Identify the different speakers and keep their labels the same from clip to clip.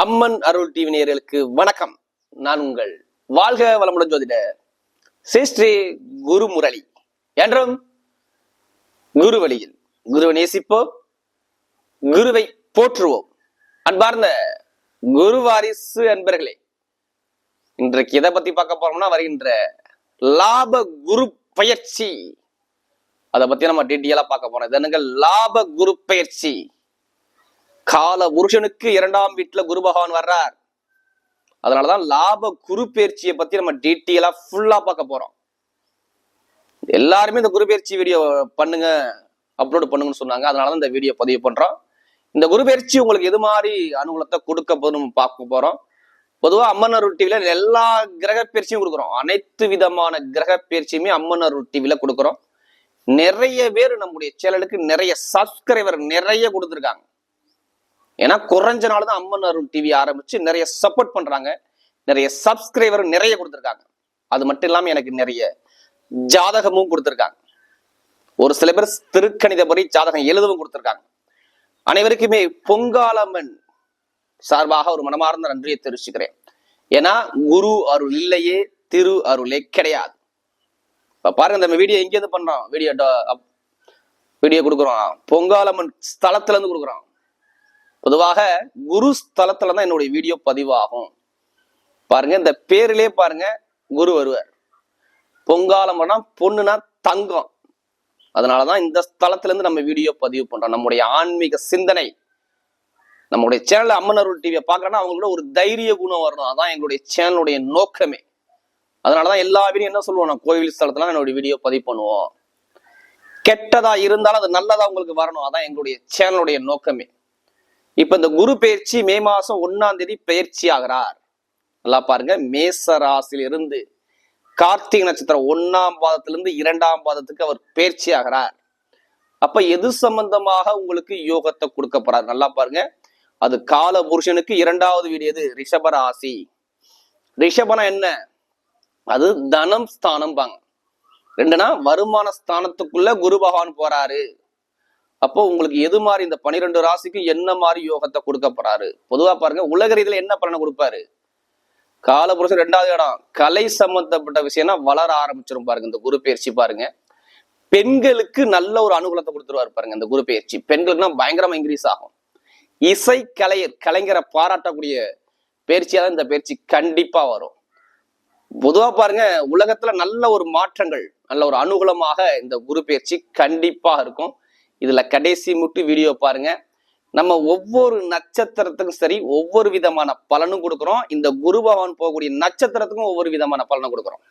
Speaker 1: அம்மன் அருள் TV நேயர்களுக்கு வணக்கம். நான் உங்கள் வாழ்க வளமுடன் ஜோதிட ஸ்ரீ குரு முரளி என்றும் குரு வழியில் குருவை நேசிப்போம் குருவை போற்றுவோம். அன்பார்ந்த குரு வாரிசு அன்பர்களே இன்றைக்கு எதை பத்தி பார்க்க போறோம்னா வருகின்ற லாப குரு பயிற்சி. அதை பத்தி நம்ம டீட்டெயிலா பார்க்க போறோம். இது என்னங்க? லாப குரு பயிற்சி. கால புருஷனுக்கு இரண்டாம் வீட்டுல குரு பகவான் வர்றார். அதனாலதான் லாப குரு பயிற்சியை பத்தி நம்ம டீட்டெயிலா ஃபுல்லா பார்க்க போறோம். எல்லாருமே இந்த குரு பயிற்சி வீடியோ பண்ணுங்க அப்லோட் பண்ணுங்கன்னு சொன்னாங்க. அதனாலதான் இந்த வீடியோ பதிவு பண்றோம். இந்த குரு பயிற்சி உங்களுக்கு எது மாதிரி அனுகூலத்தை கொடுக்க போதும் பார்க்க போறோம். பொதுவா அம்மன் அருள் டிவில எல்லா கிரக பயிற்சியும் கொடுக்குறோம். அனைத்து விதமான கிரக பயிற்சியுமே அம்மன் அருள் டிவில கொடுக்குறோம். நிறைய பேர் நம்முடைய சேனலுக்கு நிறைய சப்ஸ்கிரைபர் நிறைய கொடுத்துருக்காங்க. ஏன்னா குறைஞ்ச நாள் தான் அம்மன் அருள் டிவி ஆரம்பிச்சு நிறைய சப்போர்ட் பண்றாங்க. நிறைய சப்ஸ்கிரைபர் நிறைய கொடுத்துருக்காங்க. அது மட்டும் இல்லாமல் எனக்கு நிறைய ஜாதகமும் கொடுத்துருக்காங்க. ஒரு சில பேர் திருக்கணிதபடி ஜாதகம் எழுதவும் கொடுத்துருக்காங்க. அனைவருக்குமே பொங்காலம்மன் சார்பாக ஒரு மனமார்ந்த நன்றியை தெரிவிச்சுக்கிறேன். ஏன்னா குரு அருள் இல்லையே திரு அருளே கிடையாது. இப்போ பாருங்க நம்ம வீடியோ எங்கேருந்து பண்றோம்? வீடியோ வீடியோ கொடுக்குறோம். பொங்காலம்மன் ஸ்தலத்துல இருந்து கொடுக்குறோம். பொதுவாக குரு ஸ்தலத்துல தான் என்னுடைய வீடியோ பதிவாகும். பாருங்க இந்த பேரிலே பாருங்க குரு வருவார். பொங்காலம்னா பொண்ணுனா தங்கம். அதனாலதான் இந்த ஸ்தலத்துல இருந்து நம்ம வீடியோ பதிவு பண்றோம். நம்முடைய ஆன்மீக சிந்தனை நம்முடைய சேனல் அம்மன் அருள் டிவியை பார்க்கறோம்னா அவங்களோட ஒரு தைரிய குணம் வரணும். அதான் எங்களுடைய சேனலுடைய நோக்கமே. அதனாலதான் எல்லா வீடியும் என்ன சொல்லுவோம் நான் கோவில் ஸ்தலத்துல என்னுடைய வீடியோ பதிவு பண்ணுவோம். கெட்டதா இருந்தாலும் அது நல்லதா உங்களுக்கு வரணும். அதான் எங்களுடைய சேனலுடைய நோக்கமே. இப்ப இந்த குரு பயிற்சி மே மாசம் ஒன்னாம் தேதி பயிற்சி ஆகிறார். நல்லா பாருங்க. மேச ராசியிலிருந்து கார்த்திகை நட்சத்திரம் ஒன்னாம் பாதத்திலிருந்து இரண்டாம் பாதத்துக்கு அவர் பயிற்சி ஆகிறார். அப்ப எது சம்பந்தமாக உங்களுக்கு யோகத்தை கொடுக்க போறார்? நல்லா பாருங்க. அது கால புருஷனுக்கு இரண்டாவது வீடு எது? ரிஷப ராசி. ரிஷபனா என்ன? அது தனம் ஸ்தானம் பாங்க ரெண்டுனா வருமான ஸ்தானத்துக்குள்ள குரு பகவான் போறாரு. அப்போ உங்களுக்கு எது மாதிரி இந்த பனிரெண்டு ராசிக்கும் என்ன மாதிரி யோகத்தை கொடுக்க போறாரு? பொதுவா பாருங்க உலக ரீதியில என்ன பலனை கொடுப்பாரு? காலபுருஷன் ரெண்டாவது இடம் கலை சம்பந்தப்பட்ட விஷயம்னா வளர ஆரம்பிச்சிரும் பாருங்க இந்த குரு பயிற்சி பாருங்க. பெண்களுக்கு நல்ல ஒரு அனுகூலத்தை கொடுத்துருவாரு பாருங்க இந்த குரு பயிற்சி. பெண்களுக்குனா பயங்கரமா இன்க்ரீஸ் ஆகும். இசை கலையர் கலைஞரை பாராட்டக்கூடிய பயிற்சியா தான் இந்த பயிற்சி கண்டிப்பா வரும். பொதுவா பாருங்க உலகத்துல நல்ல ஒரு மாற்றங்கள் நல்ல ஒரு அனுகூலமாக இந்த குரு பயிற்சி கண்டிப்பா இருக்கும். இதுல கடைசி முட்டு வீடியோ பாருங்க. நம்ம ஒவ்வொரு நட்சத்திரத்துக்கும் சரி ஒவ்வொரு விதமான பலனும் கொடுக்குறோம். இந்த குரு பகவான் போகக்கூடிய நட்சத்திரத்துக்கும் ஒவ்வொரு விதமான பலனும் கொடுக்குறோம்.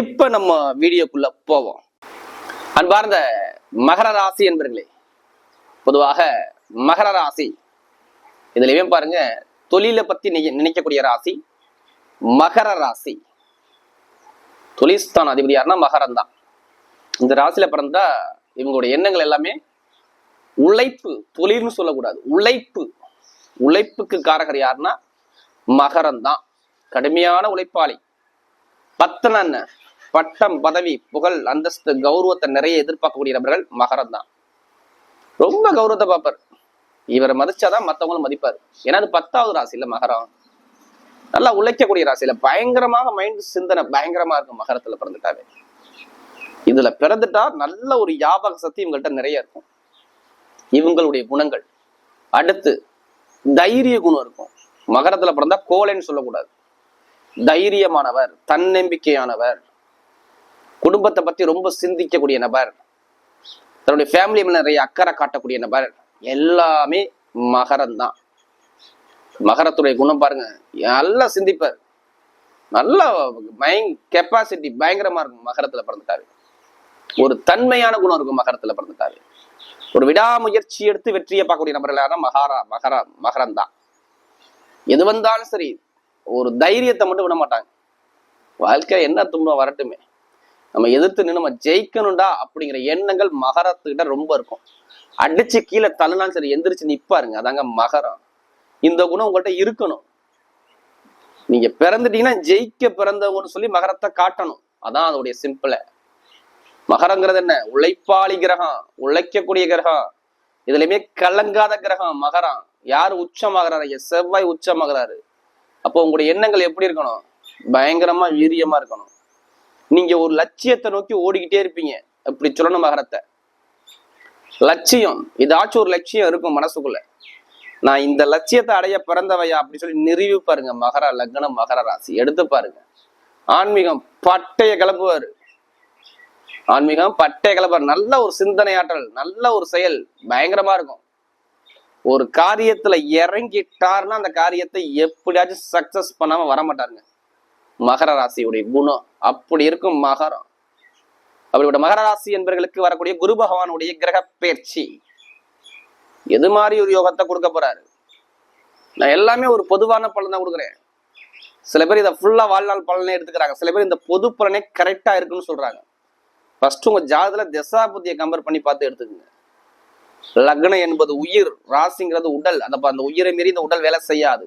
Speaker 1: இப்ப நம்ம வீடியோக்குள்ள போவோம். அன்பார்ந்த மகர ராசி என்பர்களே பொதுவாக மகர ராசி இதுலயுமே பாருங்க தொழிலை பத்தி நினைக்கக்கூடிய ராசி மகர ராசி. தொழில்ஸ்தான் அதிபதி யாருன்னா மகரம் தான் இந்த ராசியில பிறந்தா இவங்களுடைய எண்ணங்கள் எல்லாமே உழைப்பு தொழில்னு சொல்லக்கூடாது. உழைப்பு. உழைப்புக்கு காரகர் யாருன்னா? மகரம் தான் கடுமையான உழைப்பாளி. பத்தன என்ன பட்டம் பதவி புகழ் அந்தஸ்து கௌரவத்தை நிறைய எதிர்பார்க்கக்கூடிய நபர்கள் மகரம் தான் ரொம்ப கௌரவத்தை பார்ப்பார். இவரை மதிச்சாதான் மத்தவங்களும் மதிப்பார். ஏன்னா அது பத்தாவது ராசியில மகரம். நல்லா உழைக்கக்கூடிய ராசியில பயங்கரமாக மைண்ட் சிந்தனை பயங்கரமா இருக்கும் மகரத்துல பிறந்துட்டாவே. இதுல பிறந்துட்டா நல்ல ஒரு யாபக சக்தி இவங்கள்ட்ட நிறைய இருக்கும். இவங்களுடைய குணங்கள். அடுத்து தைரிய குணம் இருக்கும். மகரத்துல பிறந்தா கோலைன்னு சொல்லக்கூடாது. தைரியமானவர் தன்னம்பிக்கையானவர் குடும்பத்தை பத்தி ரொம்ப சிந்திக்கக்கூடிய நபர் தன்னுடைய ஃபேமிலி மேல நிறைய அக்கறை காட்டக்கூடிய நபர் எல்லாமே மகரம் தான் மகரத்துடைய குணம் பாருங்க நல்லா சிந்திப்பார். நல்ல மைண்ட் கெப்பாசிட்டி பயங்கரமா இருக்கும் மகரத்துல பிறந்துட்டாரு ஒரு தன்மையான குணம் இருக்கும் மகரத்துல பிறந்துட்டாரு ஒரு விடாமுயற்சி எடுத்து வெற்றியை பார்க்கக்கூடிய நபர்கள் மகாரா மகரா மகரம் தான். எது வந்தாலும் சரி ஒரு தைரியத்தை மட்டும் விட மாட்டாங்க. வாழ்க்கையில என்ன துன்பம் வரட்டுமே. நம்ம எதிர்த்து நின்று நம்ம ஜெயிக்கணும்டா அப்படிங்கிற எண்ணங்கள் மகரத்துக்கிட்ட ரொம்ப இருக்கும். அடிச்சு கீழே தள்ளினாலும் சரி எந்திரிச்சு நிப்பாருங்க. அதாங்க மகரம். இந்த குணம் உங்கள்கிட்ட இருக்கணும். நீங்க பிறந்துட்டீங்கன்னா ஜெயிக்க பிறந்தவங்கன்னு சொல்லி மகரத்தை காட்டணும். அதான் அதோடைய சிம்பிள. மகரங்கிறது என்ன? உழைப்பாளி கிரகம் உழைக்கக்கூடிய கிரகம். இதுலயுமே கலங்காத கிரகம் மகரம். யார் உச்சமாகறாரு? செவ்வாய் உச்சமாகறாரு. அப்போ உங்களுடைய எண்ணங்கள் எப்படி இருக்கணும்? பயங்கரமா வீரியமா இருக்கணும். நீங்க ஒரு லட்சியத்தை நோக்கி ஓடிக்கிட்டே இருப்பீங்க. அப்படி சொல்லணும் மகரத்தை. லட்சியம். ஏதாச்சும் ஒரு லட்சியம் இருக்கும் மனசுக்குள்ள. நான் இந்த லட்சியத்தை அடைய பிறந்தவையா? அப்படி சொல்லி நிறுவி பாருங்க மகர லக்னம் மகர ராசி. எடுத்து பாருங்க. ஆன்மீகம் பட்டைய கிளப்புவாரு ஆன்மீகம் பட்டை கலப்பர் நல்ல ஒரு சிந்தனை ஆற்றல் நல்ல ஒரு செயல் பயங்கரமா இருக்கும். ஒரு காரியத்துல இறங்கிட்டாருன்னா அந்த காரியத்தை எப்படியாச்சும் சக்சஸ் பண்ணாம வர மாட்டாருங்க மகர ராசியுடைய குணம். அப்படி இருக்கும் மகரம். அப்படிப்பட்ட மகர ராசி என்பவர்களுக்கு வரக்கூடிய குரு பகவானுடைய கிரக பயிற்சி எது மாதிரி ஒரு யோகத்தை கொடுக்க போறாரு? நான் எல்லாமே ஒரு பொதுவான பலன் தான் கொடுக்குறேன். சில பேர் இதை ஃபுல்லா வாழ்நாள் பலனே எடுத்துக்கிறாங்க. சில பேர் இந்த பொது பலனே கரெக்டா இருக்குன்னு சொல்றாங்க. ஃபர்ஸ்ட் உங்க ஜாதத்துல திசா புத்தியை கம்பேர் பண்ணி பார்த்து எடுத்துக்கோங்க. லக்னம் என்பது உயிர் ராசிங்கிறது உடல். அந்த அந்த உயிரை மீறி இந்த உடல் வேலை செய்யாது.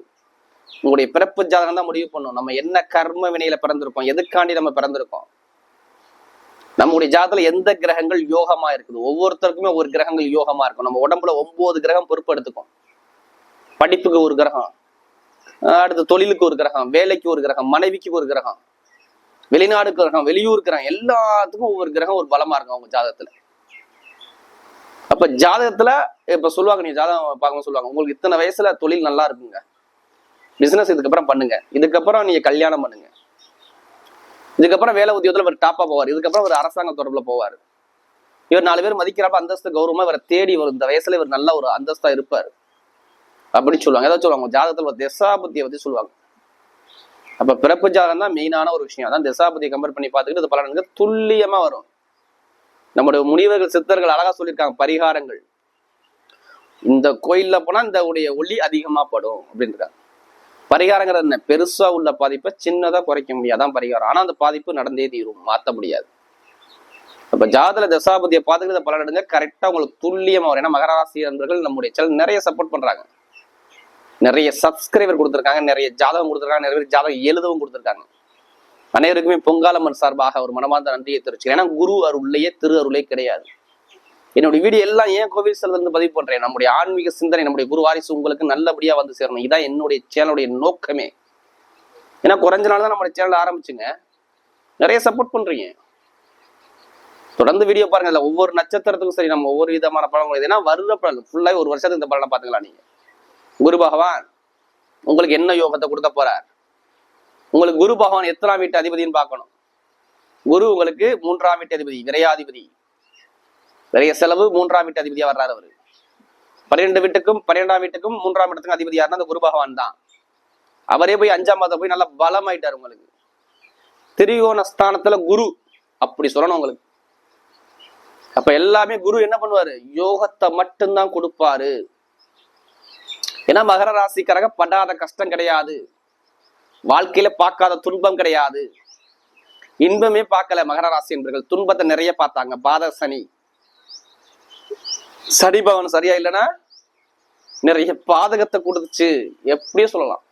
Speaker 1: உங்களுடைய பிறப்பு ஜாதகம் தான் முடிவு பண்ணும். நம்ம என்ன கர்ம வினையில பிறந்திருக்கோம்? எதுக்காண்டி நம்ம பிறந்திருக்கோம்? நம்முடைய ஜாதத்துல எந்த கிரகங்கள் யோகமா இருக்குது? ஒவ்வொருத்தருக்குமே ஒரு கிரகங்கள் யோகமா இருக்கும். நம்ம உடம்புல ஒன்பது கிரகம் பொறுப்பு எடுத்துக்கும். படிப்புக்கு ஒரு கிரகம் அடுத்து தொழிலுக்கு ஒரு கிரகம் வேலைக்கு ஒரு கிரகம் மனைவிக்கு ஒரு கிரகம். வெளிநாடு கிரகம் வெளியூர் கிரகம் எல்லாத்துக்கும் ஒவ்வொரு கிரகம் ஒரு பலமா இருக்கும் அவங்க ஜாதகத்துல. அப்ப ஜாதகத்துல இப்ப சொல்லுவாங்க நீங்க ஜாதகம் பார்க்கும்போது சொல்லுவாங்க உங்களுக்கு இத்தனை வயசுல தொழில் நல்லா இருக்குங்க. பிசினஸ் இதுக்கப்புறம் பண்ணுங்க. இதுக்கப்புறம் நீங்க கல்யாணம் பண்ணுங்க. இதுக்கப்புறம் வேலை உத்தியோகத்துல இவர் டாப்பா போவார். இதுக்கப்புறம் ஒரு அரசாங்க தொடர்புல போவார். இவர் நாலு பேர் மதிக்கிறப்ப அந்தஸ்து கௌரவமா இவரை தேடி வரும் இந்த வயசுல இவர் நல்ல ஒரு அந்தஸ்தா இருப்பார். அப்படின்னு சொல்லுவாங்க. ஏதாவது சொல்லுவாங்க ஜாதகத்துல ஒரு தசாபத்தியை பத்தி சொல்லுவாங்க. அப்ப பிறப்பு ஜாதகம் தான் மெயினான ஒரு விஷயம். அதான் திசாபதியை கம்பேர் பண்ணி பார்த்துக்கிட்டு அது பலன்கள் துல்லியமா வரும். நம்முடைய முனிவர்கள் சித்தர்கள் அழகா சொல்லியிருக்காங்க பரிகாரங்கள். இந்த கோயில்ல போனா இந்த உடைய ஒளி அதிகமா படும் அப்படின்றாங்க பரிகாரங்கிறது என்ன? பெருசா உள்ள பாதிப்பை சின்னதா குறைக்க முடியாது. பரிகாரம். ஆனா அந்த பாதிப்பு நடந்தே தீரும். மாத்த முடியாது. அப்ப ஜாதல தசாபதியை பார்த்துக்கிட்டு பலன் அடைஞ்சா கரெக்டா உங்களுக்கு துல்லியமா வரும். ஏன்னா மகராசி நண்பர்கள் நம்முடைய சேனல் நிறைய சப்போர்ட் பண்றாங்க. நிறைய சப்ஸ்கிரைபர் கொடுத்துருக்காங்க நிறைய ஜாதகம் கொடுத்துருக்காங்க நிறைய பேர் ஜாதகம் எழுதவும் கொடுத்துருக்காங்க. அனைவருக்குமே பொங்காலம்மன் சார்பாக ஒரு மனமார்ந்த நன்றியை தெரிவிச்சு ஏன்னா குரு அருள்லையே திரு அருளே கிடையாது. என்னுடைய வீடியோ எல்லாம் ஏன் கோவில் செல்வந்து பதிவு பண்றேன்? நம்முடைய ஆன்மீக சிந்தனை நம்முடைய குரு வாரிசு உங்களுக்கு நல்லபடியா வந்து சேரணும். இதான் என்னுடைய சேனலுடைய நோக்கமே. ஏன்னா குறைஞ்ச நாள் தான் நம்மளுடைய சேனல் ஆரம்பிச்சுங்க. நிறைய சப்போர்ட் பண்றீங்க. தொடர்ந்து வீடியோ பாருங்க. ஒவ்வொரு நட்சத்திரத்துக்கும் சரி நம்ம ஒவ்வொரு விதமான படம் ஏன்னா வருட படம் ஃபுல்லாக ஒரு வருஷத்துக்கு இந்த படம் பாத்துக்கலாம் நீங்க. குரு பகவான் உங்களுக்கு என்ன யோகத்தை கொடுக்க போறார்? உங்களுக்கு குரு பகவான் எத்தனாம் வீட்டு அதிபதின்னு பார்க்கணும். குரு உங்களுக்கு மூன்றாம் வீட்டு அதிபதி விரையாதிபதி. விரைய செலவு மூன்றாம் வீட்டு அதிபதியா வர்றாரு அவரு. பன்னிரெண்டு வீட்டுக்கும் பன்னிரெண்டாம் வீட்டுக்கும் மூன்றாம் இடத்துக்கும் அதிபதி யாருன்னா அந்த குரு பகவான் தான். அவரே போய் அஞ்சாம் மாதம் போய் நல்லா பலமாயிட்டார் உங்களுக்கு. திரிகோண ஸ்தானத்துல குரு அப்படி சொல்லணும் உங்களுக்கு. அப்ப எல்லாமே குரு என்ன பண்ணுவாரு? யோகத்தை மட்டும்தான் கொடுப்பாரு. ஏன்னா மகர ராசிக்காரங்க படாத கஷ்டம் கிடையாது. வாழ்க்கையில பார்க்காத துன்பம் கிடையாது. இன்பமே பார்க்கல மகர ராசி என்பர்கள். துன்பத்தை நிறைய பார்த்தாங்க. பாத சனி. சனி பவன் சரியா இல்லைன்னா நிறைய பாதகத்தை கொடுத்துச்சு. எப்படியும் சொல்லலாம்.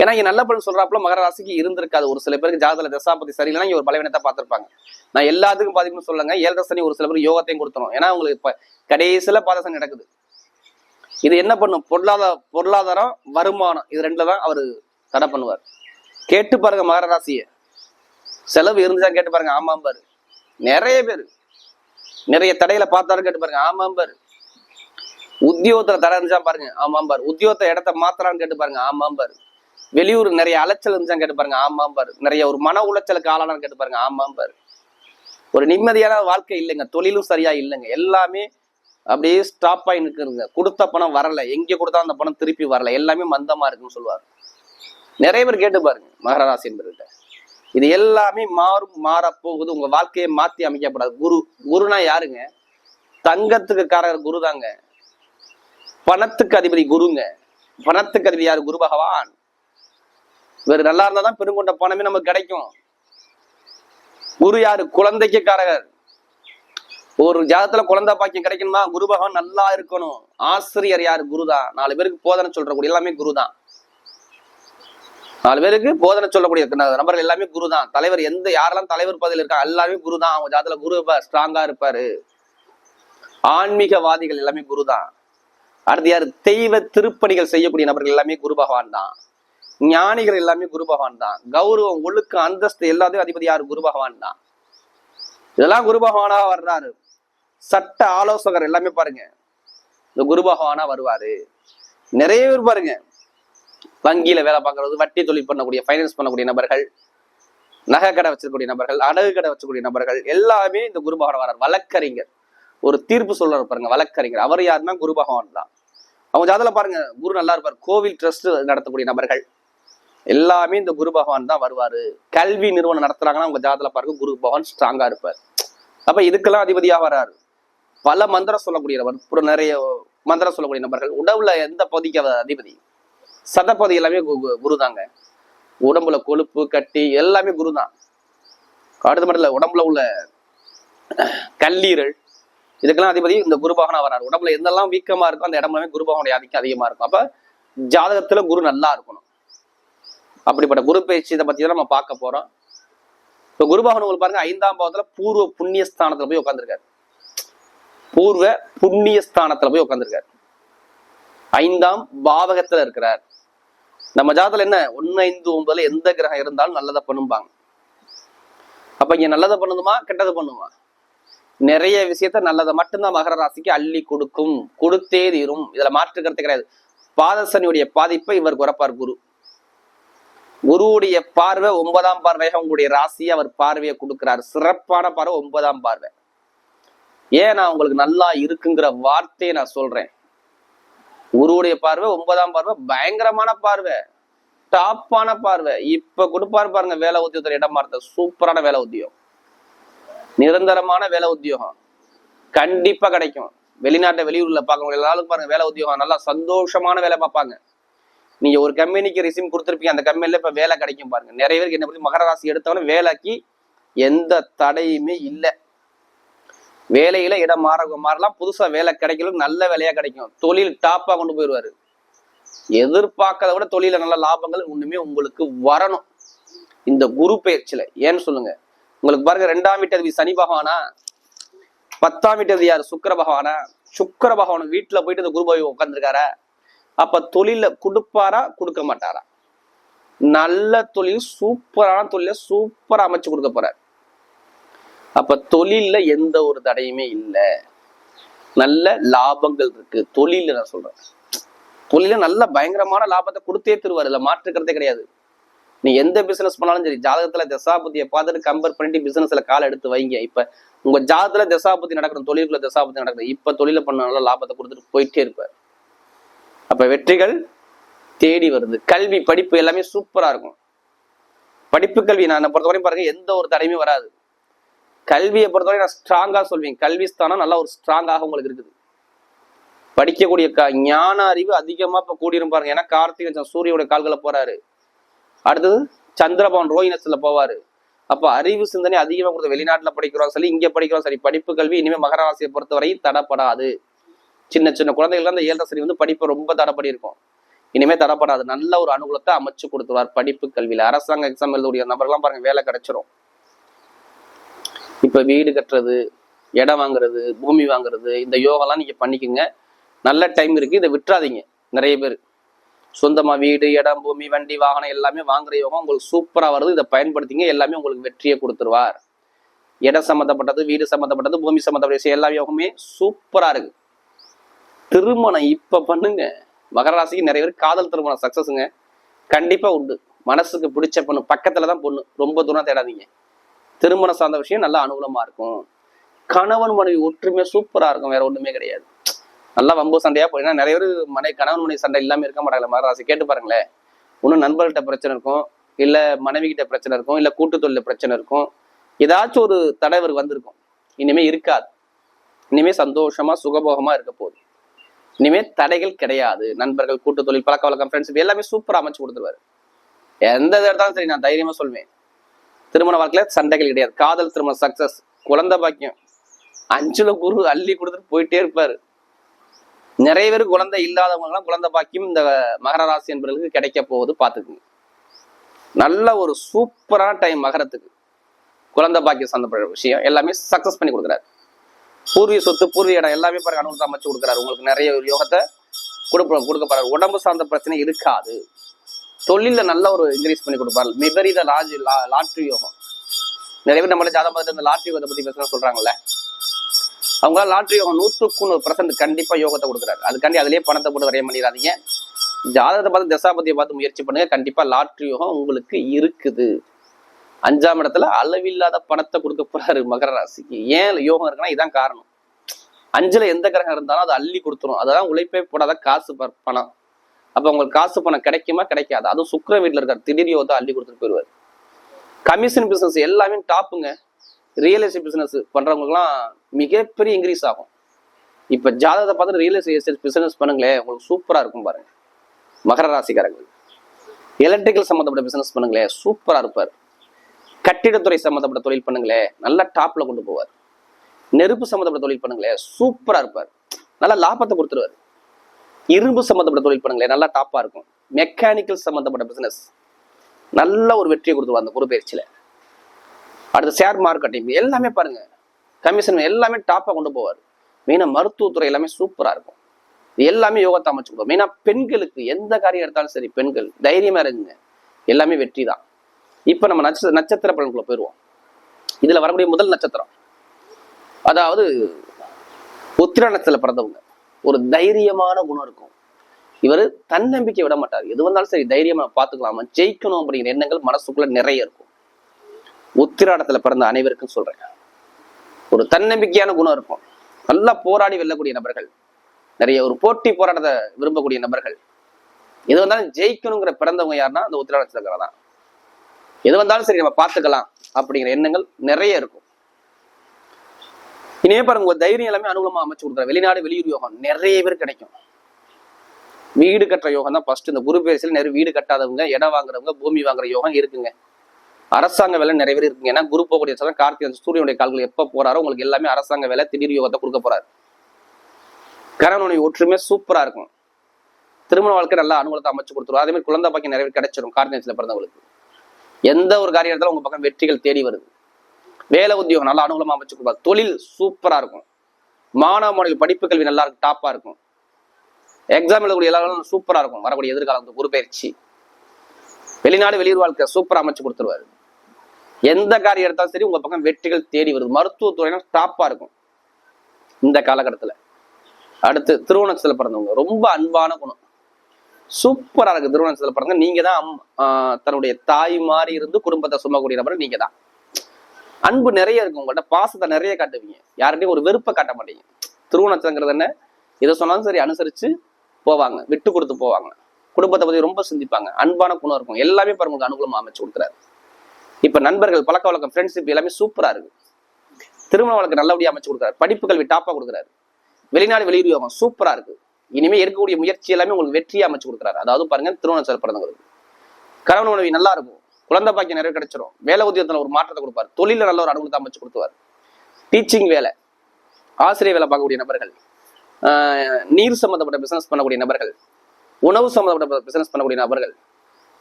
Speaker 1: ஏன்னா இங்க நல்ல பலன் சொல்றாப்புல மகர ராசிக்கு இருந்திருக்காது. ஒரு சில பேருக்கு ஜாதகத்துல தசாபதி சரியில்லைன்னா இங்க ஒரு பலவீனத்தை பார்த்திருப்பாங்க. நான் எல்லாத்துக்கும் பாதிப்புன்னு சொல்லுங்க ஏழரை சனி ஒரு சில பேருக்கு யோகத்தையும் கொடுத்துரும். ஏன்னா உங்களுக்கு இப்ப கடைசியில பாதசனி நடக்குது. இது என்ன பண்ணும்? பொருளாதார பொருளாதாரம் வருமானம் இது ரெண்டுல தான் அவர் தடை பண்ணுவார். கேட்டு பாருங்க மகர ராசியை. செலவு இருந்துச்சா கேட்டு பாருங்க. ஆமாம் பாரு. நிறைய பேர். நிறைய தடையில பார்த்தாரு கேட்டு பாருங்க. ஆமாம் பாரு. உத்தியோகத்துல தடை இருந்துச்சா பாருங்க. ஆமாம் பாரு. உத்தியோகத்தை இடத்த மாத்தலான்னு கேட்டு பாருங்க. ஆமாம் பாரு. வெளியூர் நிறைய அலைச்சல் இருந்துச்சா கேட்டு பாருங்க. ஆமாம் பாரு. நிறைய ஒரு மன உளைச்சலுக்கு ஆளானான்னு கேட்டு பாருங்க. ஆமாம் பாரு. ஒரு நிம்மதியான வாழ்க்கை இல்லைங்க. தொழிலும் சரியா இல்லைங்க. எல்லாமே அப்படியே ஸ்டாப் ஆகி நிற்கிறதுங்க. கொடுத்த பணம் வரல. எங்க கொடுத்தா அந்த பணம் திருப்பி வரல. எல்லாமே மந்தமா இருக்குன்னு சொல்லுவாரு. நிறைய பேர் கேட்டு பாருங்க மகராசி என்பவர்கிட்ட. இது எல்லாமே மாறும் மாறப்போகுது உங்க வாழ்க்கையை மாத்தி அமைக்கப்படாது குரு குருனா யாருங்க? தங்கத்துக்கு காரகர் குரு தாங்க. பணத்துக்கு அதிபதி குருங்க. பணத்துக்கு அதிபதி யாரு? குரு பகவான். இவர் நல்லா இருந்தா தான் பெருங்கொண்ட பணமே நமக்கு கிடைக்கும். குரு யாரு? குழந்தைக்கு காரகர் ஒரு ஜாதத்துல குழந்தை பாக்கியம் கிடைக்கணுமா? குரு பகவான் நல்லா இருக்கணும். ஆசிரியர் யாரு? குருதான் நாலு பேருக்கு போதனை சொல்றக்கூடிய எல்லாமே குருதான். நாலு பேருக்கு போதனை சொல்லக்கூடிய நபர்கள் எல்லாமே குரு தான் தலைவர் எந்த யாரெல்லாம் தலைவர் பதவியில் இருக்கா எல்லாருமே குரு தான் அவங்க ஜாதத்துல குரு ஸ்ட்ராங்கா இருப்பாரு. ஆன்மீகவாதிகள் எல்லாமே குரு தான் அடுத்து யாரு? தெய்வ திருப்பணிகள் செய்யக்கூடிய நபர்கள் எல்லாமே குரு பகவான் தான். ஞானிகள் எல்லாமே குரு பகவான் தான். கௌரவம் ஒழுக்க அந்தஸ்து எல்லாத்தையும் அதிபதி யார்? குரு பகவான் தான். இதெல்லாம் குரு பகவானா வர்றாரு. சட்ட ஆலோசகர் எல்லாமே பாருங்க. இந்த குரு பகவானா வருவாரு. நிறைய பேர் பாருங்க. வங்கியில வேலை பார்க்கறது வட்டி தொழில் பண்ணக்கூடிய ஃபைனான்ஸ் பண்ணக்கூடிய நபர்கள் நகை கடை வச்சிருக்கூடிய நபர்கள் அடகு கடை வச்சக்கூடிய நபர்கள் எல்லாமே இந்த குரு பகவான் வரார் வழக்கறிஞர். ஒரு தீர்ப்பு சொல்றாரு பாருங்க வழக்கறிஞர். அவர் யாருன்னா குரு பகவான் தான். அவங்க ஜாதல பாருங்க குரு நல்லா இருப்பார். கோவில் ட்ரஸ்ட் நடத்தக்கூடிய நபர்கள். எல்லாமே இந்த குரு பகவான் தான் வருவாரு. கல்வி நிறுவனம் நடத்துறாங்கன்னா அவங்க ஜாதல பாருங்க குரு பகவான் ஸ்ட்ராங்கா இருப்பார். அப்ப இதுக்கெல்லாம் அதிபதியா வராரு. பல மந்திரம் சொல்லக்கூடிய நபர் நிறைய மந்திரம் சொல்லக்கூடிய நபர்கள் உடவுல எந்த பகுதிக்கு அவர் அதிபதி? சதப்பகுதி எல்லாமே கு- கு- குரு தாங்க உடம்புல கொழுப்பு கட்டி எல்லாமே குரு தான் அடுத்த மட்டும் இல்ல உடம்புல உள்ள கல்லீரல் இதுக்கெல்லாம் அதிபதி இந்த குரு வராரு உடம்புல எந்தெல்லாம் வீக்கமா இருக்கோ அந்த இடம்லாமே குரு ஆதிக்கம் அதிகமா இருக்கும். அப்ப ஜாதகத்துல குரு நல்லா இருக்கணும். அப்படிப்பட்ட குரு பயிற்சி இதை பத்தி தான் நம்ம பார்க்க போறோம். இப்ப குருபாகன் உங்களுக்கு பாருங்க ஐந்தாம் பாவத்துல பூர்வ புண்ணிய ஸ்தானத்துல போய் உட்காந்துருக்காரு பூர்வ புண்ணிய ஸ்தானத்துல போய் உட்காந்துருக்காரு ஐந்தாம் பாவகத்துல இருக்கிறார். நம்ம ஜாதத்துல என்ன? ஒன்னு ஐந்து ஒன்பதுல எந்த கிரகம் இருந்தாலும் நல்லதை பண்ணும்பாங்க. அப்ப இங்க நல்லதை பண்ணுமா கெட்டதை பண்ணுமா? நிறைய விஷயத்த நல்லதை மட்டும்தான் மகர ராசிக்கு அள்ளி கொடுக்கும். கொடுத்தே தீரும். இதுல மாற்றுக்கிறது கிடையாது. பாதசனியுடைய பாதிப்பை இவர் குறைப்பார் குரு. குருவுடைய பார்வை ஒன்பதாம் பார்வையாக உங்களுடைய ராசியை அவர் பார்வையை கொடுக்கிறார். சிறப்பான பார்வை ஒன்பதாம் பார்வை. ஏன் நான் உங்களுக்கு நல்லா இருக்குங்கிற வார்த்தையை நான் சொல்றேன். குருவுடைய பார்வை ஒன்பதாம் பார்வை பயங்கரமான பார்வை. டாப்பான பார்வை. இப்ப கொடுப்பாரு பாருங்க வேலை உத்தியோகத்துல இடமா இருந்த சூப்பரான வேலை உத்தியோகம். நிரந்தரமான வேலை உத்தியோகம். கண்டிப்பா கிடைக்கும். வெளிநாட்டை வெளியூர்ல பார்க்கவங்க எல்லாரும் பாருங்க வேலை உத்தியோகம் நல்லா சந்தோஷமான வேலை பார்ப்பாங்க. நீங்க ஒரு கம்பெனிக்கு ரிசீம் கொடுத்துருப்பீங்க அந்த கம்பெனில இப்ப வேலை கிடைக்கும் பாருங்க. நிறைய பேருக்கு என்ன பத்தி மகர ராசி எடுத்தவொடனே வேலைக்கு எந்த தடையுமே இல்லை. வேலையில இடம் மாற மாறலாம். புதுசா வேலை கிடைக்கல நல்ல வேலையா கிடைக்கும். தொழில் டாப்பா கொண்டு போயிடுவாரு. எதிர்பார்க்கறத விட தொழில நல்ல லாபங்கள் ஒண்ணுமே உங்களுக்கு வரணும். இந்த குரு பயிற்சியில. ஏன்னு சொல்லுங்க. உங்களுக்கு பாருங்க ரெண்டாம் வீட்டதிபதி சனி பகவானா பத்தாம் வீட்டதிபதி யார்? சுக்கிர பகவானா. சுக்கிர பகவான் வீட்டுல போயிட்டு இந்த குரு பகவான் உட்காந்துருக்காரா அப்ப தொழில கொடுப்பாரா? கொடுக்க மாட்டாரா? நல்ல தொழில் சூப்பரான தொழில சூப்பரா அமைச்சு கொடுக்க போறாரு. அப்ப தொழில்ல எந்த ஒரு தடையுமே இல்லை. நல்ல லாபங்கள் இருக்கு. தொழில நான் சொல்றேன். தொழில நல்ல பயங்கரமான லாபத்தை கொடுத்தே தருவார். இல்லை மாற்றுக்கிறதே கிடையாது. நீ எந்த பிசினஸ் பண்ணாலும் சரி ஜாதகத்துல தசாபதியை பார்த்துட்டு கம்பேர் பண்ணிட்டு பிசினஸ்ல காலை எடுத்து வைங்க. இப்ப உங்க ஜாதத்துல தசாபதி நடக்கணும் தொழிலுக்குள்ள தசாபதி நடக்கணும். இப்ப தொழில பண்ண நல்ல லாபத்தை கொடுத்துட்டு போயிட்டே இருப்பார். அப்ப வெற்றிகள் தேடி வருது. கல்வி படிப்பு எல்லாமே சூப்பரா இருக்கும். படிப்பு கல்வி நான் பொறுத்தவரையும் பாருங்க எந்த ஒரு தடையுமே வராது. கல்வியை பொறுத்தவரை நான் ஸ்ட்ராங்கா சொல்வேன். கல்வி ஸ்தானம் நல்லா ஒரு ஸ்ட்ராங்காக உங்களுக்கு இருக்குது. படிக்கக்கூடிய க ஞான அறிவு அதிகமா இப்ப கூடியிரும் பாருங்க. ஏன்னா கார்த்திகை சூரியோட கால்களை போறாரு. அடுத்தது சந்திரபவன் ரோஹினஸ்ல போவாரு. அப்ப அறிவு சிந்தனை அதிகமா கொடுத்து வெளிநாட்டுல படிக்கிறோம் சரி இங்க படிக்கிறோம் சரி படிப்பு கல்வி இனிமேல் மகர ராசியை பொறுத்தவரையும் தடப்படாது. சின்ன சின்ன குழந்தைகள் அந்த ஏழரை சரி வந்து படிப்பு ரொம்ப தடப்படி இருக்கும். இனிமே தடப்படாது. நல்ல ஒரு அனுகூலத்தை அமைச்சு கொடுத்துருவார் படிப்பு கல்வியில. அரசாங்க எக்ஸாம் எழுதக்கூடிய நபர்கள்லாம் பாருங்க வேலை கிடைச்சிரும். இப்போ வீடு கட்டுறது இடம் வாங்குறது பூமி வாங்குறது இந்த யோகாலாம் நீங்கள் பண்ணிக்கோங்க. நல்ல டைம் இருக்குது இதை விட்டுறாதீங்க. நிறைய பேர். சொந்தமாக வீடு இடம் பூமி வண்டி வாகனம் எல்லாமே வாங்குற யோகம் உங்களுக்கு சூப்பராக வருது. இதை பயன்படுத்திங்க. எல்லாமே உங்களுக்கு வெற்றியை கொடுத்துருவார். இடம் சம்மந்தப்பட்டது வீடு சம்மந்தப்பட்டது பூமி சம்மந்தப்பட்ட விஷயம் எல்லா யோகமே சூப்பராக இருக்கு. திருமணம் இப்போ பண்ணுங்க. மகர ராசிக்கு நிறைய பேர் காதல் திருமணம் சக்ஸஸுங்க கண்டிப்பாக உண்டு. மனசுக்கு பிடிச்ச பொண்ணு பக்கத்தில் தான் பொண்ணு. ரொம்ப தூரம் தேடாதீங்க. திருமணம் சார்ந்த விஷயம் நல்லா அனுகூலமா இருக்கும். கணவன் மனைவி ஒற்றுமையாக சூப்பரா இருக்கும். வேற ஒண்ணுமே கிடையாது. நல்லா வம்பு சண்டையா போயினா நிறைய பேர் மனை கணவன் மனைவி சண்டை இல்லாம இருக்க மாட்டாங்க மகராசி கேட்டு பாருங்களேன். ஒன்றும் நண்பர்கிட்ட பிரச்சனை இருக்கும். இல்ல மனைவி கிட்ட பிரச்சனை இருக்கும். இல்ல கூட்டு தொழில பிரச்சனை இருக்கும். ஏதாச்சும் ஒரு தலைவர் வந்திருக்கும். இனிமே இருக்காது. இனிமே சந்தோஷமா சுகபோகமா இருக்க போகுது. இனிமே தடைகள் கிடையாது. நண்பர்கள் கூட்டு தொழில் பழக்க வழக்கம் ஃப்ரெண்ட்ஷிப் எல்லாமே சூப்பரா அமைச்சு கொடுத்துருவாரு. எந்த இடத்தாலும் எடுத்தாலும் சரி நான் தைரியமா சொல்வேன். திருமண வாழ்க்கையில் சண்டைகள் கிடையாது. காதல் திருமணம் சக்சஸ் குழந்தை பாக்கியம். அஞ்சுல குரு அள்ளி கொடுத்துட்டு போயிட்டே இருப்பாரு. நிறைய பேர் குழந்தை இல்லாதவங்கலாம் குழந்தை பாக்கியம் இந்த மகர ராசி என்பவர்களுக்கு கிடைக்க போகுது பார்த்துக்குங்க. நல்ல ஒரு சூப்பரான டைம் மகரத்துக்கு. குழந்தை பாக்கியம் சந்தப்படுற விஷயம். எல்லாமே சக்சஸ் பண்ணி கொடுக்குறாரு. பூர்வீக சொத்து பூர்வீக இடம் எல்லாமே பாருங்க. அனுகூலத்தை அமைச்சு கொடுக்குறாரு. உங்களுக்கு நிறைய ஒரு யோகத்தை கொடுப்ப கொடுக்க போறாரு. உடம்பு சார்ந்த பிரச்சனை இருக்காது. தொழில நல்ல ஒரு இன்க்ரீஸ் பண்ணி கொடுப்பாரு. விபரீத லாஜ் லா- லாட்ரி யோகம். நிறைய பேர் நம்மள ஜாதகம் பார்த்து இந்த லாட்ரி யோகத்தை பத்தி பேசணும் சொல்றாங்கல்ல. அவங்க லாட்ரி யோகம் நூற்றுக்கு நூறு பர்சன்ட் கண்டிப்பா யோகத்தை கொடுக்குறாரு. அதுக்காண்டி அதுலயே பணத்தை போட்டு வரைய பண்ணிடாதீங்க. ஜாதகத்தை பார்த்து தசாபதியை பார்த்து முயற்சி பண்ணுங்க. கண்டிப்பா லாட்ரி யோகம் உங்களுக்கு இருக்குது. அஞ்சாம் இடத்துல அளவில்லாத பணத்தை கொடுக்க போறாரு மகர ராசிக்கு. ஏன் யோகம் இருக்குன்னா இதான் காரணம். அஞ்சுல எந்த கிரகம் இருந்தாலும் அதை அள்ளி கொடுத்துரும். அதெல்லாம் உழைப்பே போடாத காசு பணம். அப்ப உங்களுக்கு காசு பணம் கிடைக்குமா கிடைக்காது? அதுவும் சுக்கிர வீட்டில் இருக்கார். திடீர் யோகத்தை அள்ளி கொடுத்துட்டு போயிடுவார். கமிஷன் பிசினஸ் எல்லாமே டாப்புங்க ரியல் எஸ்டேட் பிசினஸ் பண்றவங்களுக்குலாம் மிகப்பெரிய இன்க்ரீஸ் ஆகும். இப்ப ஜாதகத்தை பார்த்துட்டு ரியல் எஸ்டேட் பிசினஸ் பண்ணுங்களேன் உங்களுக்கு சூப்பரா இருக்கும் பாருங்க. மகர ராசிக்காரர்கள். எலக்ட்ரிக்கல் சம்மந்தப்பட்ட பிசினஸ் பண்ணுங்களேன் சூப்பரா இருப்பார். கட்டிடத்துறை சம்மந்தப்பட்ட தொழில் பண்ணுங்களேன் நல்லா டாப்ல கொண்டு போவார். நெருப்பு சம்மந்தப்பட்ட தொழில் பண்ணுங்களேன் சூப்பரா இருப்பார். நல்லா லாபத்தை கொடுத்துருவார். இரும்பு சம்மந்தப்பட்ட தொழில் பண்ணுங்களே நல்லா டாப்பாக இருக்கும். மெக்கானிக்கல் சம்மந்தப்பட்ட பிஸ்னஸ் நல்ல ஒரு வெற்றியை கொடுத்துருவோம் அந்த குரு பயிற்சியில. அடுத்து ஷேர் மார்க்கெட்டிங் எல்லாமே பாருங்கள் கமிஷன் எல்லாமே டாப்பாக கொண்டு போவார். மெயினாக மருத்துவத்துறை எல்லாமே சூப்பராக இருக்கும். இது எல்லாமே யோகத்தை அமைச்சு கொடுக்கும். மெயினாக பெண்களுக்கு எந்த காரியம் எடுத்தாலும் சரி பெண்கள் தைரியமாக இருங்க. எல்லாமே வெற்றி தான். இப்போ நம்ம நட்ச நட்சத்திர பலன்குள்ள போயிடுவோம் இதில் வரக்கூடிய முதல் நட்சத்திரம். அதாவது உத்திர நட்சத்திரத்தில் பிறந்தவங்க. ஒரு தைரியமான குணம் இருக்கும். இவர் தன்னம்பிக்கை விட மாட்டார். எது வந்தாலும் சரி தைரியமா பார்த்துக்கலாமா. ஜெயிக்கணும் அப்படிங்கிற எண்ணங்கள் மனசுக்குள்ள நிறைய இருக்கும். உத்திராடத்துல பிறந்த அனைவருக்கும் சொல்றேன். ஒரு தன்னம்பிக்கையான குணம் இருக்கும். நல்லா போராடி வெல்லக்கூடிய நபர்கள். நிறைய ஒரு போட்டி போராட்டத்தை விரும்பக்கூடிய நபர்கள். எது வந்தாலும் ஜெயிக்கணுங்கிற பிறந்தவங்க யாருன்னா அந்த உத்திராடத்துல தான். எது வந்தாலும் சரி நம்ம பார்த்துக்கலாம் அப்படிங்கிற எண்ணங்கள் நிறைய இருக்கும். இனிமே பாருங்க உங்க தைரியம் எல்லாமே அனுகூலமா அமைச்சு கொடுக்குற வெளிநாடு வெளியூர் யோகம் நிறைய பேர் கிடைக்கும். வீடு கட்டுற யோகம் தான் ஃபர்ஸ்ட் இந்த குரு பேசில நிறைய வீடு கட்டாதவங்க இடம் வாங்குறவங்க பூமி வாங்குற யோகம் இருக்குங்க. அரசாங்க வேலை நிறைய பேர் இருக்குங்க. ஏன்னா குரு போகக்கூடிய கார்த்திகை சூரியனுடைய கால்கள் எப்ப போறாரோ உங்களுக்கு எல்லாமே அரசாங்க வேலை திடீர் யோகத்தை கொடுக்க போறாரு. கணவனுடைய ஒற்றுமை சூப்பரா இருக்கும். திருமண வாழ்க்கை நல்லா அனுகூலத்தை அமைச்சு கொடுத்துருவோம் அதே மாதிரி குழந்தை பாக்கி நிறைய பேர் கிடைச்சிடும் கார்த்திகை பிறந்தவங்களுக்கு. எந்த ஒரு காரியத்தாலும் உங்க பக்கம் வெற்றிகள் தேடி வருது. வேலை உத்தியோகம் நல்லா அனுகூலமா அமைச்சு கொடுப்பார். தொழில் சூப்பரா இருக்கும். மாணவ மாணவி படிப்பு கல்வி நல்லா இருக்கும் டாப்பா இருக்கும். எக்ஸாம் எழுதக்கூடிய எல்லாரும் சூப்பரா இருக்கும். வரக்கூடிய எதிர்காலம் இந்த குரு பயிற்சி வெளிநாடு வெளியூர் வாழ்க்கை சூப்பரா அமைச்சு கொடுத்துருவாரு. எந்த காரியம் எடுத்தாலும் சரி உங்க பக்கம் வெற்றிகள் தேடி வருது. மருத்துவத்துறையினா டாப்பா இருக்கும். இந்த காலகட்டத்துல. அடுத்து திருவண்ணத்தில் பிறந்தவங்க. ரொம்ப அன்பான குணம். சூப்பரா இருக்கு திருவண்ணத்தில் பிறந்த நீங்க தான் அம்- தன்னுடைய தாய் மாதிரி இருந்து குடும்பத்தை சுமக்கூடிய நபர் நீங்க தான் அன்பு நிறைய இருக்கும் உங்கள்கிட்ட பாசத்தை நிறைய காட்டுவீங்க. யார்கிட்டையும் ஒரு வெறுப்பை காட்ட மாட்டீங்க. திருவண்ணத்துங்கிறது என்ன? எதை சொன்னாலும் சரி அனுசரிச்சு போவாங்க. விட்டு கொடுத்து போவாங்க. குடும்பத்தை பத்தி ரொம்ப சிந்திப்பாங்க. அன்பான குணம் இருக்கும். எல்லாமே பாருங்க உங்களுக்கு அனுகூலமா அமைச்சு கொடுக்குறாரு. இப்ப நண்பர்கள் பழக்க வழக்கம் ஃப்ரெண்ட்ஷிப் எல்லாமே சூப்பரா இருக்கு. திருமண வழக்கு நல்லபடியாக அமைச்சு கொடுக்குறாரு. படிப்பு கல்வி டாப்பா கொடுக்குறாரு. வெளிநாடு வெளியூர் யோகம் சூப்பரா இருக்கு. இனிமே இருக்கக்கூடிய முயற்சி எல்லாமே உங்களுக்கு வெற்றியா அமைச்சு கொடுக்குறாரு. அதாவது பாருங்க திருவண்ணாச்சல் பிறந்தவங்களுக்கு கணவன் மனைவி நல்லா இருக்கும். குழந்தை பாக்கியம் நிறைய கிடைச்சிரும். வேலை உத்தியத்தில் ஒரு மாற்றத்தை கொடுப்பார். தொழில நல்ல ஒரு அனுகூலத்தை அமைச்சு கொடுத்துவார் டீச்சிங் வேலை. ஆசிரியர் வேலை பார்க்கக்கூடிய நபர்கள். ஆஹ் நீர் சம்மந்தப்பட்ட பிசினஸ் பண்ணக்கூடிய நபர்கள். உணவு சம்மந்தப்பட்ட பிசினஸ் பண்ணக்கூடிய நபர்கள்.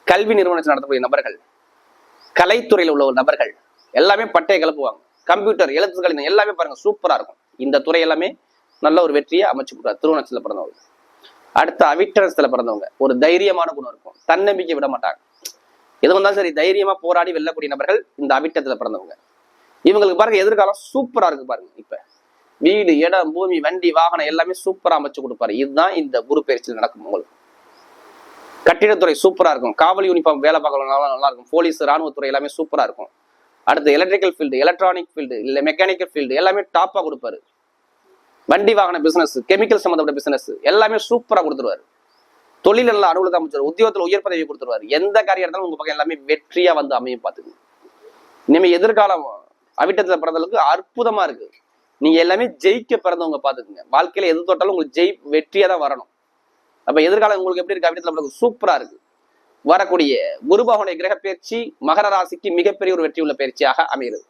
Speaker 1: கல்வி நிறுவனத்தில் நடத்தக்கூடிய நபர்கள். கலைத்துறையில் உள்ள ஒரு நபர்கள். எல்லாமே பட்டையை கிளப்புவாங்க. கம்ப்யூட்டர் எழுத்துக்கள் எல்லாமே பாருங்க சூப்பரா இருக்கும். இந்த துறை எல்லாமே நல்ல ஒரு வெற்றியை அமைச்சு கொடுத்தார் திருவண்ணத்தில் பிறந்தவங்க. அடுத்த அவிட்டரத்துல பிறந்தவங்க. ஒரு தைரியமான குணம் இருக்கும். தன்னம்பிக்கை விட மாட்டாங்க. எது வந்தாலும் சரி தைரியமா போராடி வெல்லக்கூடிய நபர்கள் இந்த அவிட்டத்துல பிறந்தவங்க. இவங்களுக்கு பாருங்க எதிர்காலம் சூப்பரா இருக்கு பாருங்க இப்ப. வீடு இடம் பூமி வண்டி வாகனம் எல்லாமே சூப்பரா அமைச்சு கொடுப்பாரு. இதுதான் இந்த குரு பயிற்சியில் நடக்கும் உங்களுக்கு. கட்டிடத்துறை சூப்பரா இருக்கும். காவல் யூனிஃபார்ம் வேலை பார்க்கலாம் நல்லா இருக்கும். போலீஸ் ராணுவத்துறை எல்லாமே சூப்பரா இருக்கும். அடுத்து எலக்ட்ரிக்கல் ஃபீல்டு எலக்ட்ரானிக் ஃபீல்டு இல்ல மெக்கானிக்கல் ஃபீல்டு எல்லாமே டாப்பா கொடுப்பாரு. வண்டி வாகன பிசினஸ் கெமிக்கல் சம்மந்தப்பட்ட பிசினஸ் எல்லாமே சூப்பரா கொடுத்துருவாரு. தொழில் நல்ல அலுவலகம் அமைச்சர் உத்தியோகத்தில் உயர் பதவி கொடுத்துருவாரு. எந்த காரியம் இருந்தாலும் உங்க பக்கம் எல்லாமே வெற்றியா வந்து அமையும் பார்த்துக்கு இனிமே எதிர்காலம் அவிட்டத்துல பிறந்தளவுக்கு அற்புதமா இருக்கு. நீங்க எல்லாமே ஜெயிக்க பிறந்தவங்க பாத்துக்கோங்க வாழ்க்கையில எது தொட்டாலும் உங்களுக்கு ஜெய் வெற்றியா தான் வரணும். அப்ப எதிர்காலம் உங்களுக்கு எப்படி இருக்கு? அவிட்டத்துல பிறகு சூப்பரா இருக்கு. வரக்கூடிய குருபவனுடைய கிரக பயிற்சி மகர ராசிக்கு மிகப்பெரிய ஒரு வெற்றி உள்ள பயிற்சியாக அமைகிறது.